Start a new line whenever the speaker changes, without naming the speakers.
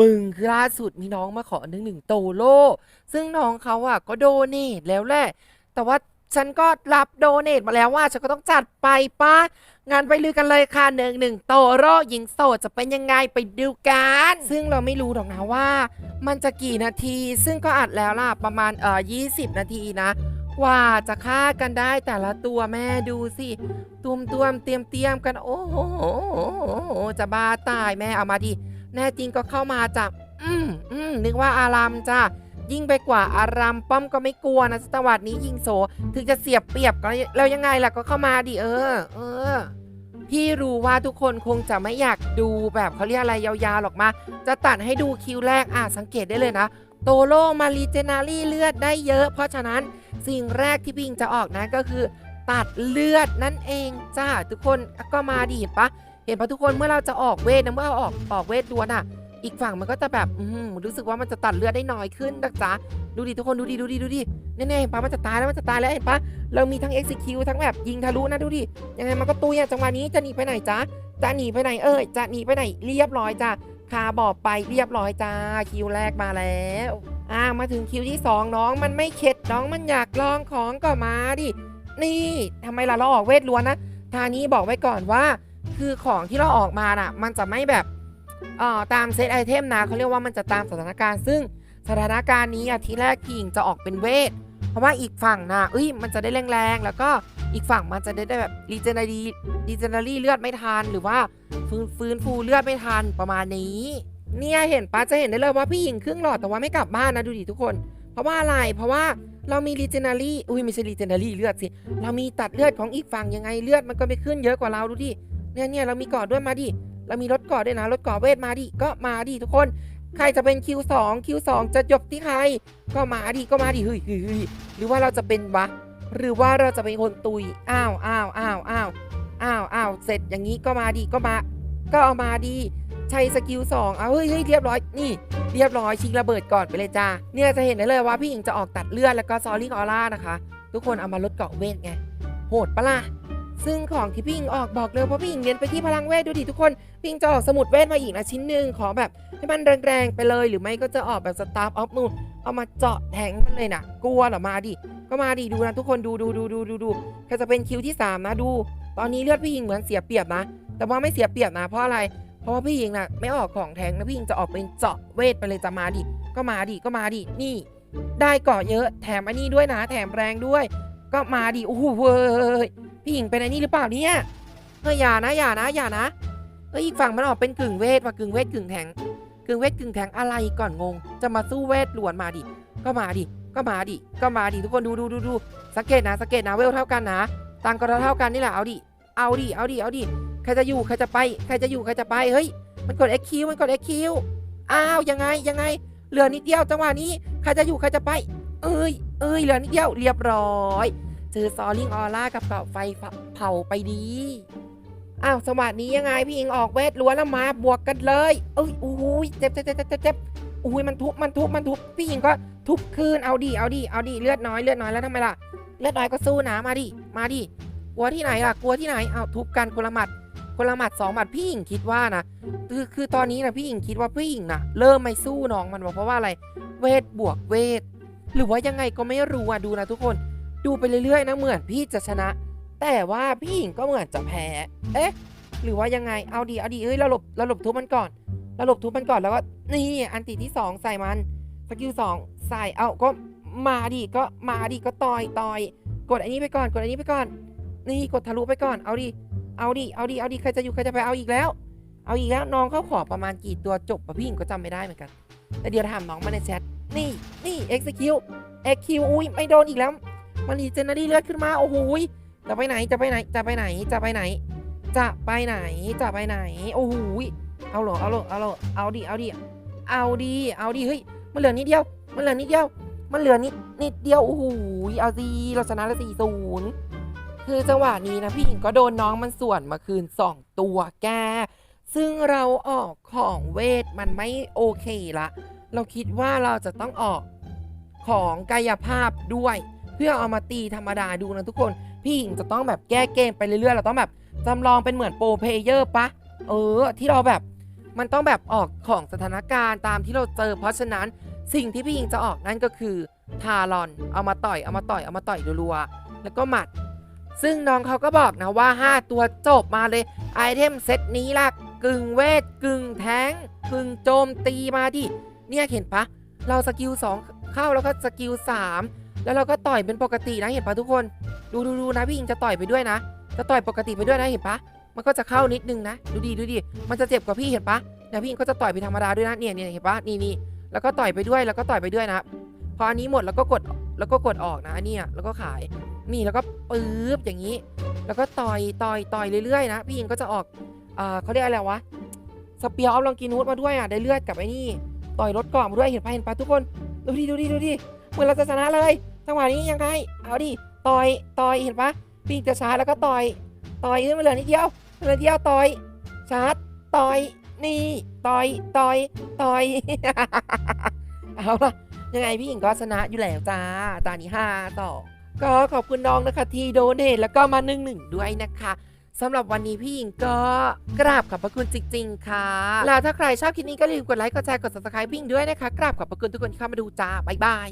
มึงคือล่าสุดมีน้องมาขอหนึ่งหนึ่งโตโล ซึ่งน้องเขาอะก็โดเนทแล้วแหละ แต่ว่าฉันก็รับโดเนทมาแล้วว่า ฉันก็ต้องจัดไปป้างานไปลือกันเลยค่ะหนึ่งหนึ่งโตโรหญิงโสดจะเป็นยังไงไปดูกัน ซึ่งเราไม่รู้หรอกนะว่า มันจะกี่นาที ซึ่งก็อัดแล้วล่ะประมาณเอ่อยี่สิบนาทีนะกว่าจะฆ่ากันได้แต่ละตัวแม่ดูสิตุมตวมเตรียมเตรียมกัน โอ้โหจะบ้าตายแม่เอามาดิ แน่จริงก็เข้ามาจ้ะอืมอืมนึกว่าอารามจ้ะยิ่งไปกว่าอารามป้อมก็ไม่กลัวนะจังหวัดนี้ยิงโสถึงจะเสียบเปรียบก็แล้วยังไงล่ะก็เข้ามาดิเออ เออพี่รู้ว่าทุกคนคงจะไม่อยากดูแบบเขาเรียกอะไรยาวๆหรอกมา จะตัดให้ดูคิวแรกอะสังเกตได้เลยนะ โตโลมารีเจนารี่เลือดได้เยอะ เพราะฉะนั้นสิ่งแรกที่พิงจะออกนะก็คือ ตัดเลือดนั่นเองจ้าทุกคนก็มาดิเห็นปะ เห็นปะทุกคนเมื่อเราจะออกเวทนะเมื่อออกออกเวทดวนอะ อีกฝั่งมันก็จะแบบอืมรู้สึกว่ามันจะตัดเลือดได้น้อยขึ้นนะจ๊ะดูดิทุกคนดูดิดูดิดูดิแน่ๆเห็นปะมันจะตายแล้วมันจะตายแล้วเห็นปะเรามีทั้ง execute ทั้งแบบยิงทะลุนะดูดิยังไงมันก็ตุยอะจังหวะนี้จะหนีไปไหนจ๊ะจะหนีไปไหนเอ้ยจะหนีไปไหนเรียบร้อยจ้ะคาบอบไปเรียบร้อยจ้าคิวแรกมาแล้วอ่ามาถึงคิวที่สองน้องมันไม่เข็ดน้องมันอยากลองของก็มาดิ นี่ทำไมล่ะเราออกเวทล้วนนะทางนี้บอกไว้ก่อนว่า คือของที่เราออกมาน่ะ มันจะไม่แบบเอ่อตามเซตไอเทมนะเขาเรียกว่ามันจะตามสถานการณ์ ซึ่งสถานการณ์นี้อะทีแรกพี่งจะออกเป็นเวท เพราะว่าอีกฝั่งนะเอ้ย มันจะได้แรงๆ แล้วก็อีกฝั่งมันจะได้ไดแบบรีเจนรีรีเจนรี่เลือดไม่ทัน หรือว่าฟื้นฟื้นฟูเลือดไม่ทันประมาณนี้ เนี่ยเห็นปะจะเห็นได้เลยว่าพี่หญิงครึ่งหลอดแต่ว่าไม่กลับบ้านนะดูดิทุกคน เพราะว่าอะไร เพราะว่าเรามีรีเจนารี่ อุ้ยไม่ใช่รีเจนารี่เลือดสิ เรามีตัดเลือดของอีกฝั่งยังไงเลือดมันก็ไปขึ้นเยอะกว่าเราดูดิ เนี่ยเนี่ยเรามีกอดด้วยมาดิ เรามีรถกอดด้วยนะ รถกอดเวทมาดิ ก็มาดิทุกคน ใครจะเป็น Q2 Q2 จะจบที่ใคร ก็มาดิ ก็มาดิ เฮ้ยเฮ้ยหรือว่าเราจะเป็นวะ หรือว่าเราจะเป็นคนตุย อ้าวอ้าวอ้าวอ้าวอ้าวอ้าวเสร็จอย่างนี้ก็มาดิก็มา ก็เอามาดิใช้สกิลสองเอาเฮ้ยเฮ้ยเรียบร้อยนี่ เรียบร้อยชิงระเบิดก่อนไปเลยจ้าเนี่ยจะเห็นได้เลยว่าพี่หญิงจะออกตัดเลือดแล้วก็ซอลลิ่งออร่านะคะ ทุกคนเอามาลดเกาะเวทไง โหดปะล่ะ ซึ่งของที่พี่หญิงออกบอกเลยเพราะพี่หญิงเน้นไปที่พลังเวทดูดิทุกคนพี่หญิงจะออกสมุดเวทมาอีกนะชิ้นหนึ่งขอแบบให้มันแรงๆไปเลยหรือไม่ก็จะออกแบบสตาร์ฟออฟนูนเอามาเจาะแทงมันเลยนะกลัวเหรอมาดิก็มาดิดูนะทุกคนดูดูดูดูดูดูแค่จะเป็นคิวที่ 3 นะดู ตอนนี้เลือดพี่หญิงเหมือนเสียเปรียบนะ แต่ว่าไม่เสียเปรียบนะเพราะอะไร เพราะว่าพี่หญิงน่ะไม่ออกของแทงนะพี่หญิงจะออกเป็นเจาะเวทไปเลยจะมาดิก็มาดิก็มาดินี่ ได้เกาะเยอะแถมอันนี้ด้วยนะ แถมแรงด้วย ก็มาดิโอ้โหเว้ย พี่หญิงเป็นอันนี้หรือเปล่าเนี่ยเฮ้ยอย่านะอย่านะอย่านะเฮ้ยอีกฝั่งมันออกเป็นกึ่งเวทว่ะกึ่งเวทกึ่งแทงกึ่งเวทกึ่งแทงอะไรก่อนงง จะมาสู้เวทลวนมาดิก็มาดิก็มาดิก็มาดิทุกคนดูดูดูดูสังเกตนะสังเกตนะเวลเท่ากันนะตังก็เท่ากันนี่แหละเอาดิเอาดิเอาดิเอาดิใครจะอยู่ใครจะไปใครจะอยู่ใครจะไปเฮ้ยมันกด XQ มันกด XQ อ้าวยังไงยังไงเหลือนิดเดียวจังหวะนี้ใครจะอยู่ใครจะไป เอ้ยเอ้ยเหลือนิดเดียวเรียบร้อย เจอซอลิงออร่ากับเกาะไฟเผาไปดี อ้าวสวัสดียังไงพี่อิงออกเวทล้วนแล้วมาบวกกันเลย เอ้ยอุ้ยเจ็บเจ็บเจ็บเจ็บอุ้ยมันทุบมันทุบมันทุบพี่อิงก็ทุบคืนเอาดิเอาดิเอาดิเลือดน้อยเลือดน้อยแล้วทำไมล่ะเลือดน้อยก็สู้นะมาดิมาดิกลัวที่ไหนล่ะกลัวที่ไหนเอาทุบกันคนละหมัดคนละหมัดสองหมัดพี่อิงคิดว่านะคือคือตอนนี้นะพี่อิงคิดว่าพี่อิงนะเริ่มไม่สู้น้องมันเพราะว่าอะไร เวทบวกเวท หรือว่ายังไงก็ไม่รู้อะดูนะทุกคน ดูไปเรื่อยๆนะเหมือนพี่จะชนะ แต่ว่าพี่หญิงก็เหมือนจะแพ้ เอ๊ะ หรือว่ายังไง เอาดีเอาดีเอ้ยเราหลบเราหลบทุบมันก่อนเราหลบทุบมันก่อนแล้วก็นี่อันติที่สองใส่มันสกิลสองใส่เอาก็มาดิก็มาดิก็ต่อยต่อยกดอันนี้ไปก่อนกดอันนี้ไปก่อน นี่กดทะลุไปก่อนเอาดิเอาดิเอาดิเอาดิใครจะอยู่ใครจะไปเอาอีกแล้ว เอาอีกแล้วน้องเขาขอประมาณกี่ตัวจบปะพี่หญิงก็จำไม่ได้เหมือนกัน แต่เดี๋ยวถามน้องมาในแชทนี่นี่ execute execute อุ้ยไม่โดนอีกแล้ว มันรีเจนนารีเลือดขึ้นมา โอ้โหจะไปไหน จะไปไหน จะไปไหน จะไปไหน จะไปไหน จะไปไหน โอ้โหเอาหรอเอาหรอเอาหรอเอาดิ เอาดิ เอาดิ เอาดิ เฮ้ย มันเหลือนิดเดียว มันเหลือนิดเดียว มันเหลือนิดนิดเดียว โอ้โหเอาสิเราชนะแล้วสี่ศูนย์คือจังหวะนี้นะพี่หญิงก็โดนน้องมันส่วนมาคืนสองตัวแก ซึ่งเราออกของเวทมันไม่โอเคละ เราคิดว่าเราจะต้องออกของกายภาพด้วย เพื่อเอามาตีธรรมดาดูนะทุกคนพี่หญิงจะต้องแบบแก้เกมไปเรื่อยๆ เราต้องแบบจำลองเป็นเหมือนโปรเพลเยอร์ปะเออ ที่เราแบบมันต้องแบบออกของสถานการณ์ตามที่เราเจอ เพราะฉะนั้นสิ่งที่พี่หญิงจะออกนั่นก็คือทารอนเอามาต่อยเอามาต่อยเอามาต่อยรัวๆแล้วก็หมัด ซึ่งน้องเขาก็บอกนะว่า 5 ตัวจบมาเลยไอเทมเซตนี้ล่ะกึ่งเวทกึ่งแทงกึ่งโจมตีมาดิเนี่ยเห็นปะเราสกิล2เข้าแล้วก็สกิล3 แล้วเราก็ต่อยเป็นปกตินะเห็นปะทุกคน ดูดูดูนะพี่หญิงจะต่อยไปด้วยนะ จะต่อยปกติไปด้วยนะเห็นปะมันก็จะเข้านิดนึงนะ ดูดีดูดีมันจะเจ็บกว่าพี่เห็นปะเนี่ยพี่หญิงก็จะต่อยไปธรรมดาด้วยนะเนี่ยเนี่ยเห็นปะนี่นี่แล้วก็ต่อยไปด้วยแล้วก็ต่อยไปด้วยนะพออันนี้หมดแล้วก็กดแล้วก็กดออกนะนเนี่ยแล้วก็ขายนี่แล้วก็ปื๊บอย่างนี้ แล้วก็ต่อยต่อยต่อยเรื่อยๆนะพี่หญิงก็จะออกอ่าเขาเรียกอะไรวะสเปียร์ออฟลองกินูดมาด้วยอะได้เลือดกับไอ้นี่ต่อยรถเกาะมาด้วยเห็นปะเห็นปะทุกคนดูดิดูดิดูดิเหมือนเราจะชนะเลย จังหวะนี้ยังไงเอาดิ ต่อย ต่อย เห็นปะพี่จะชาร์จแล้วก็ต่อย ต่อยขึ้นมาเหลือนิดเดียวเหลือนเดียวต่อยชาร์จต่อย นี่ ต่อย ต่อย ต่อย เอาละยังไงพี่หญิงก็ชนะอยู่แล้วจ้า ตานี้ห้าต่อ ก็ขอบคุณน้องนะคะที่โดเนทแล้วก็มาหนึ่งหนึ่งด้วยนะคะสำหรับวันนี้พี่หญิงก็กราบขอบพระคุณจริง ๆ ค่ะ แล้วถ้าใครชอบคลิปนี้ก็อย่าลืมกดไลค์ กดแชร์ กด subscribe พี่หญิงด้วยนะคะ กราบขอบพระคุณทุกคนที่เข้ามาดูจ้า บ๊ายบาย